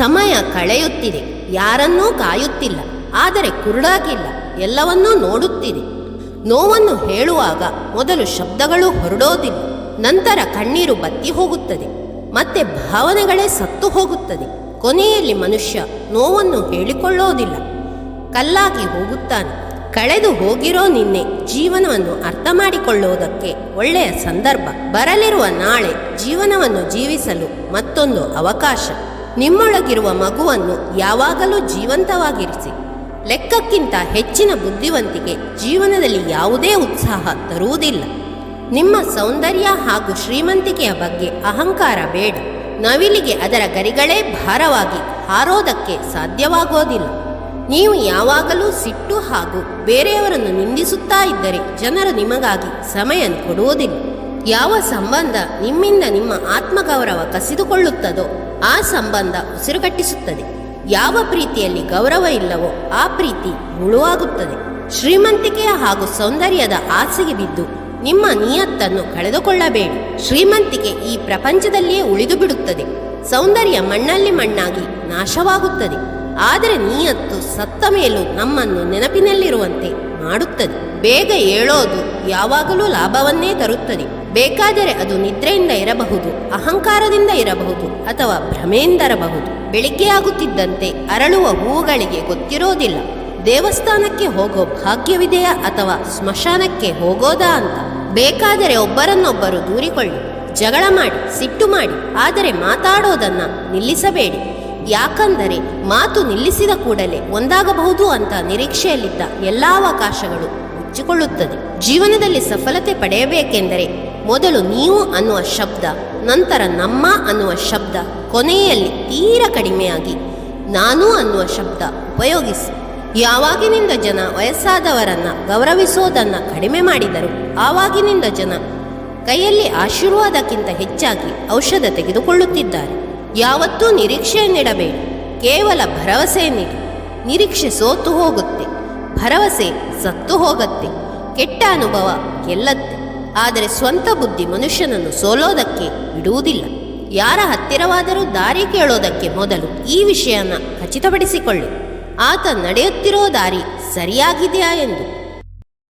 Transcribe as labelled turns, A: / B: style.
A: ಸಮಯ ಕಳೆಯುತ್ತಿದೆ. ಯಾರನ್ನೂ ಕಾಯುತ್ತಿಲ್ಲ. ಆದರೆ ಕುರುಡಾಗಿಲ್ಲ. ಎಲ್ಲವನ್ನೂ ನೋಡುತ್ತಿದೆ. ನೋವನ್ನು ಹೇಳುವಾಗ ಮೊದಲು ಶಬ್ದಗಳು ಹೊರಡೋದಿಲ್ಲ. ನಂತರ ಕಣ್ಣೀರು ಬತ್ತಿ ಹೋಗುತ್ತದೆ. ಮತ್ತೆ ಭಾವನೆಗಳೇ ಸತ್ತು ಹೋಗುತ್ತದೆ. ಕೊನೆಯಲ್ಲಿ ಮನುಷ್ಯ ನೋವನ್ನು ಹೇಳಿಕೊಳ್ಳೋದಿಲ್ಲ. ಕಲ್ಲಾಗಿ ಹೋಗುತ್ತಾನೆ. ಕಳೆದು ಹೋಗಿರೋ ನಿನ್ನೆ ಜೀವನವನ್ನು ಅರ್ಥ ಮಾಡಿಕೊಳ್ಳುವುದಕ್ಕೆ ಒಳ್ಳೆಯ ಸಂದರ್ಭ. ಬರಲಿರುವ ನಾಳೆ ಜೀವನವನ್ನು ಜೀವಿಸಲು ಮತ್ತೊಂದು ಅವಕಾಶ. ನಿಮ್ಮೊಳಗಿರುವ ಮಗುವನ್ನು ಯಾವಾಗಲೂ ಜೀವಂತವಾಗಿರಿಸಿ. ಲೆಕ್ಕಕ್ಕಿಂತ ಹೆಚ್ಚಿನ ಬುದ್ಧಿವಂತಿಕೆ ಜೀವನದಲ್ಲಿ ಯಾವುದೇ ಉತ್ಸಾಹ ತರುವುದಿಲ್ಲ. ನಿಮ್ಮ ಸೌಂದರ್ಯ ಹಾಗೂ ಶ್ರೀಮಂತಿಕೆಯ ಬಗ್ಗೆ ಅಹಂಕಾರ ಬೇಡ. ನವಿಲಿಗೆ ಅದರ ಗರಿಗಳೇ ಭಾರವಾಗಿ ಹಾರೋದಕ್ಕೆ ಸಾಧ್ಯವಾಗೋದಿಲ್ಲ. ನೀವು ಯಾವಾಗಲೂ ಸಿಟ್ಟು ಹಾಗೂ ಬೇರೆಯವರನ್ನು ನಿಂದಿಸುತ್ತಾ ಇದ್ದರೆ ಜನರು ನಿಮಗಾಗಿ ಸಮಯ ಕೊಡುವುದಿಲ್ಲ. ಯಾವ ಸಂಬಂಧ ನಿಮ್ಮಿಂದ ನಿಮ್ಮ ಆತ್ಮಗೌರವ ಕಸಿದುಕೊಳ್ಳುತ್ತದೋ ಆ ಸಂಬಂಧ ಉಸಿರುಗಟ್ಟಿಸುತ್ತದೆ. ಯಾವ ಪ್ರೀತಿಯಲ್ಲಿ ಗೌರವ ಇಲ್ಲವೋ ಆ ಪ್ರೀತಿ ಮುಳುವಾಗುತ್ತದೆ. ಶ್ರೀಮಂತಿಕೆಯ ಹಾಗೂ ಸೌಂದರ್ಯದ ಆಸೆಗೆ ಬಿದ್ದು ನಿಮ್ಮ ನಿಯತ್ತನ್ನು ಕಳೆದುಕೊಳ್ಳಬೇಡಿ. ಶ್ರೀಮಂತಿಕೆ ಈ ಪ್ರಪಂಚದಲ್ಲಿಯೇ ಉಳಿದು ಬಿಡುತ್ತದೆ. ಸೌಂದರ್ಯ ಮಣ್ಣಲ್ಲಿ ಮಣ್ಣಾಗಿ ನಾಶವಾಗುತ್ತದೆ. ಆದರೆ ನೀಯತ್ತು ಸತ್ತ ಮೇಲೂ ನಮ್ಮನ್ನು ನೆನಪಿನಲ್ಲಿರುವಂತೆ ಮಾಡುತ್ತದೆ. ಬೇಗ ಏಳೋದು ಯಾವಾಗಲೂ ಲಾಭವನ್ನೇ ತರುತ್ತದೆ. ಬೇಕಾದರೆ ಅದು ನಿದ್ರೆಯಿಂದ ಇರಬಹುದು, ಅಹಂಕಾರದಿಂದ ಇರಬಹುದು ಅಥವಾ ಭ್ರಮೆಯಿಂದರಬಹುದು. ಬೆಳಿಗ್ಗೆಯಾಗುತ್ತಿದ್ದಂತೆ ಅರಳುವ ಹೂವುಗಳಿಗೆ ಗೊತ್ತಿರೋದಿಲ್ಲ. ದೇವಸ್ಥಾನಕ್ಕೆ ಹೋಗೋ ಭಾಗ್ಯವಿದೆಯಾ ಅಥವಾ ಸ್ಮಶಾನಕ್ಕೆ ಹೋಗೋದಾ ಅಂತ. ಬೇಕಾದರೆ ಒಬ್ಬರನ್ನೊಬ್ಬರು ದೂರಿಕೊಳ್ಳಿ, ಜಗಳ ಮಾಡಿ, ಸಿಟ್ಟು ಮಾಡಿ, ಆದರೆ ಮಾತಾಡೋದನ್ನ ನಿಲ್ಲಿಸಬೇಡಿ. ಯಾಕಂದರೆ ಮಾತು ನಿಲ್ಲಿಸಿದ ಕೂಡಲೇ ಒಂದಾಗಬಹುದು ಅಂತ ನಿರೀಕ್ಷೆಯಲ್ಲಿದ್ದ ಎಲ್ಲ ಅವಕಾಶಗಳು ಮುಚ್ಚಿಕೊಳ್ಳುತ್ತದೆ. ಜೀವನದಲ್ಲಿ ಸಫಲತೆ ಪಡೆಯಬೇಕೆಂದರೆ ಮೊದಲು ನೀವು ಅನ್ನುವ ಶಬ್ದ, ನಂತರ ನಮ್ಮ ಅನ್ನುವ ಶಬ್ದ, ಕೊನೆಯಲ್ಲಿ ತೀರ ಕಡಿಮೆಯಾಗಿ ನಾನು ಅನ್ನುವ ಶಬ್ದ ಉಪಯೋಗಿಸಿ. ಯಾವಾಗಿನಿಂದ ಜನ ವಯಸ್ಸಾದವರನ್ನ ಗೌರವಿಸೋದನ್ನ ಕಡಿಮೆ ಮಾಡಿದರು, ಆವಾಗಿನಿಂದ ಜನ ಕೈಯಲ್ಲಿ ಆಶೀರ್ವಾದಕ್ಕಿಂತ ಹೆಚ್ಚಾಗಿ ಔಷಧ ತೆಗೆದುಕೊಳ್ಳುತ್ತಿದ್ದಾರೆ. ಯಾವತ್ತೂ ನಿರೀಕ್ಷೆಯನ್ನಿಡಬೇಡಿ ಕೇವಲ ಭರವಸೆಯನ್ನಿಡಿ ನಿರೀಕ್ಷೆ ಸೋತು ಹೋಗುತ್ತೆ, ಭರವಸೆ ಸತ್ತು ಹೋಗುತ್ತೆ, ಕೆಟ್ಟ ಅನುಭವ ಗೆಲ್ಲತ್ತೆ. ಆದರೆ ಸ್ವಂತ ಬುದ್ಧಿ ಮನುಷ್ಯನನ್ನು ಸೋಲೋದಕ್ಕೆ ಬಿಡುವುದಿಲ್ಲ. ಯಾರ ಹತ್ತಿರವಾದರೂ ದಾರಿ ಕೇಳೋದಕ್ಕೆ ಮೊದಲು ಈ ವಿಷಯನ ಖಚಿತಪಡಿಸಿಕೊಳ್ಳಿ. ಆತ ನಡೆಯುತ್ತಿರೋ ದಾರಿ ಸರಿಯಾಗಿದೆಯಾ ಎಂದು.